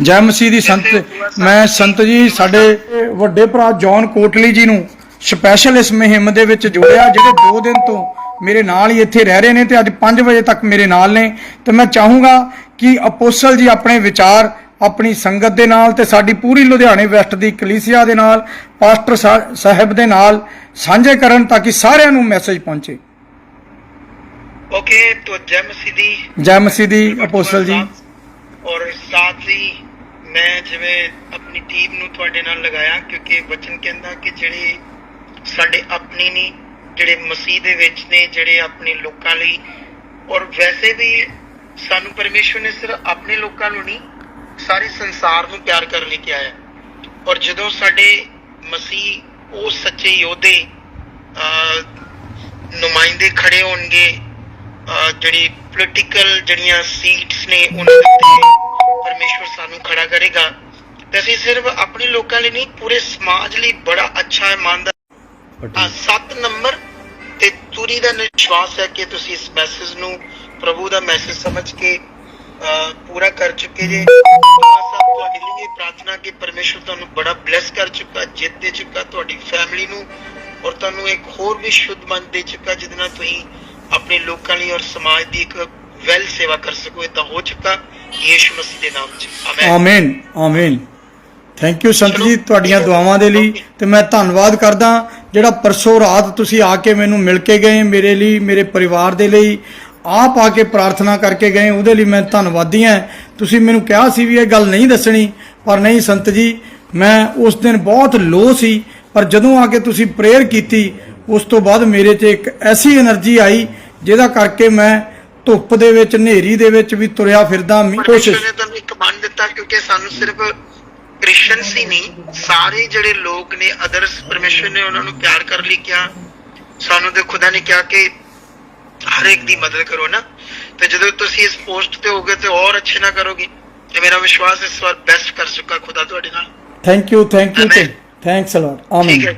ਜੈ ਮਸੀਹ ਦੀ ਸੰਤ ਮੈਂ ਸੰਤ ਜੀ ਸਾਡੇ ਵੱਡੇ ਭਰਾ ਜੌਨ ਕੋਟਲੀ ਜੀ ਨੂੰ ਸਪੈਸ਼ਲ ਇਸ ਮਹਿੰਮ ਦੇ ਵਿੱਚ ਜੋੜਿਆ ਜਿਹੜੇ 2 ਦਿਨ ਤੋਂ ਮੇਰੇ ਨਾਲ ਹੀ ਇੱਥੇ ਰਹਿ ਰਹੇ ਨੇ ਤੇ ਅੱਜ 5 ਵਜੇ ਤੱਕ ਮੇਰੇ ਨਾਲ ਨੇ। ਤੇ ਮੈਂ ਚਾਹੂੰਗਾ ਕਿ ਅਪੋਸਲ ਜੀ ਆਪਣੇ ਵਿਚਾਰ ਆਪਣੀ ਸੰਗਤ ਦੇ ਨਾਲ ਤੇ ਸਾਡੀ ਪੂਰੀ ਲੁਧਿਆਣੇ ਵੈਸਟ ਦੀ ਕਲੀਸਿਆ ਦੇ ਨਾਲ ਪਾਸਟਰ ਸਾਹਿਬ ਦੇ ਨਾਲ ਸਾਂਝੇ ਕਰਨ ਤਾਂ ਕਿ ਸਾਰਿਆਂ ਨੂੰ ਮੈਸੇਜ ਪਹੁੰਚੇ। ਓਕੇ ਤੋ ਜੈ ਮਸੀਹ ਦੀ ਜੈ ਦੀ ਅਪੋਸਲ ਜੀ। ਔਰ ਸਾਥ ਹੀ ਮੈਂ ਜਿਵੇਂ ਆਪਣੀ ਟੀਮ ਨੂੰ ਤੁਹਾਡੇ ਨਾਲ ਲਗਾਇਆ, ਕਿਉਂਕਿ ਵਚਨ ਕਹਿੰਦਾ ਕਿ ਜਿਹੜੇ ਸਾਡੇ ਆਪਣੇ ਨੇ, ਜਿਹੜੇ ਮਸੀਹ ਦੇ ਵਿੱਚ ਨੇ, ਜਿਹੜੇ ਆਪਣੇ ਲੋਕਾਂ ਲਈ। ਔਰ ਵੈਸੇ ਵੀ ਸਾਨੂੰ ਪਰਮੇਸ਼ਵਰ ਨੇ ਸਿਰਫ ਆਪਣੇ ਲੋਕਾਂ ਨੂੰ ਨਹੀਂ ਸਾਰੇ ਸੰਸਾਰ ਨੂੰ ਪਿਆਰ ਕਰਨ ਲਈ ਕਿਹਾ ਹੈ। ਔਰ ਜਦੋਂ ਸਾਡੇ ਮਸੀਹ ਉਹ ਸੱਚੇ ਯੋਧੇ ਨੁਮਾਇੰਦੇ ਖੜੇ ਹੋਣਗੇ ਜਿਹੜੀ ਪੋਲੀਟੀਕਲ ਜਿਹੜੀਆਂ ਸੀਟਸ ਨੇ ਉਹਨਾਂ ਉੱਤੇ ਪਰਮੇਸ਼ਵਰ ਸਾਨੂੰ ਖੜਾ ਕਰੇਗਾ। ਤੇ ਅਸੀਂ ਸਿਰਫ ਆਪਣੇ ਲੋਕਾਂ ਲਈ ਨਹੀਂ ਪੂਰੇ ਸਮਾਜ ਲਈ ਬੜਾ ਅੱਛਾ ਇਮਾਨਦਾਰ ਆ ਸੱਤ ਨੰਬਰ ਤੇ ਤੁਰੀ ਦਾ ਵਿਸ਼ਵਾਸ ਹੈ ਕਿ ਤੁਸੀਂ ਇਸ ਮੈਸੇਜ ਨੂੰ ਪ੍ਰਭੂ ਦਾ ਮੈਸੇਜ ਸਮਝ ਕੇ ਪੂਰਾ ਕਰ ਚੁੱਕੇ ਜੇ। ਸਾਹਿਬ ਤੁਹਾਡੇ ਲਈ ਪ੍ਰਾਰਥਨਾ ਕਿ ਪਰਮੇਸ਼ਵਰ ਤੁਹਾਨੂੰ ਬੜਾ ਬਲੈਸ ਕਰ ਚੁੱਕਾ ਜਿੱਤ ਦੇ ਚੁੱਕਾ ਤੁਹਾਡੀ ਫੈਮਿਲੀ ਨੂੰ ਔਰ ਤੁਹਾਨੂੰ ਇੱਕ ਹੋਰ ਵੀ ਸ਼ੁੱਧ ਮਨ ਦੇ ਚੁੱਕਾ ਜਿਹਦੇ ਨਾਲ ਤੁਸੀਂ ਆਪਣੇ ਲੋਕਾਂ ਲਈ ਔਰ ਸਮਾਜ ਦੀ ਇੱਕ ਵੈਲ ਸੇਵਾ ਕਰ ਸਕੋ ਇਦਾਂ ਹੋ ਚੁੱਕਾ। ਯੀਸ਼ੂ ਮਸੀਹ ਦੇ ਨਾਮ 'ਚ। Amen amen amen thank you ਸੰਤ ਜੀ ਤੁਹਾਡੀਆਂ ਦੁਆਵਾਂ ਦੇ ਲਈ। ਤੇ ਮੈਂ ਧੰਨਵਾਦ ਕਰਦਾ ਜਿਹੜਾ ਪਰਸੋ ਰਾਤ ਤੁਸੀਂ ਆ ਕੇ ਮੈਨੂੰ ਮਿਲ ਕੇ ਗਏ ਮੇਰੇ ਲਈ ਮੇਰੇ ਪਰਿਵਾਰ ਦੇ ਲਈ। ਆਪ ਆ ਕੇ ਪ੍ਰਾਰਥਨਾ ਕਰਕੇ ਗਏ ਉਹਦੇ ਲਈ ਮੈਂ ਧੰਨਵਾਦੀ ਹਾਂ। ਤੁਸੀਂ ਮੈਨੂੰ ਕਿਹਾ ਸੀ ਵੀ ਇਹ ਗੱਲ ਨਹੀਂ ਦੱਸਣੀ ਪਰ ਨਹੀਂ ਸੰਤ ਜੀ ਮੈਂ ਉਸ ਦਿਨ ਬਹੁਤ ਲੋ ਸੀ ਪਰ ਜਦੋਂ ਆ ਕੇ ਤੁਸੀਂ ਪ੍ਰੇਅਰ ਕੀਤੀ ਉਸ ਤੋਂ ਬਾਅਦ ਮੇਰੇ ਤੇ ਇੱਕ ਐਸੀ એનર્ਜੀ ਆਈ ਜਿਹਦਾ ਕਰਕੇ ਮੈਂ ਧੁੱਪ ਦੇ ਵਿੱਚ ਹਨੇਰੀ ਦੇ ਵਿੱਚ ਵੀ ਤੁਰਿਆ ਫਿਰਦਾ ਮੀ- ਕੋਸ਼ਿਸ਼ ਨੇ ਤੁਹਾਨੂੰ ਇੱਕ ਮੰਨ ਦਿੱਤਾ ਕਿਉਂਕਿ ਸਾਨੂੰ ਸਿਰਫ ਕ੍ਰਿਸਚੀਅਨਸ ਹੀ ਨਹੀਂ ਸਾਰੇ ਜਿਹੜੇ ਲੋਕ ਨੇ ਅਦਰਸ ਪਰਮੇਸ਼ਵਰ ਨੇ ਉਹਨਾਂ ਨੂੰ ਪਿਆਰ ਕਰ ਲਈ ਕਿਹਾ। ਸਾਨੂੰ ਤੇ ਖੁਦਾ ਨੇ ਕਿਹਾ ਕਿ ਹਰ ਇੱਕ ਦੀ ਮਦਦ ਕਰੋ ਨਾ। ਤੇ ਜਦੋਂ ਤੁਸੀਂ ਇਸ ਪੋਸਟ ਤੇ ਹੋਗੇ ਤੇ ਹੋਰ ਅੱਛੇ ਨਾ ਕਰੋਗੇ ਤੇ ਮੇਰਾ ਵਿਸ਼ਵਾਸ ਇਸ ਵਾਰ ਬੈਸਟ ਕਰ ਚੁੱਕਾ ਖੁਦਾ ਤੁਹਾਡੇ ਨਾਲ। Thank you thank you. Thanks a lot ਆਮੀਨ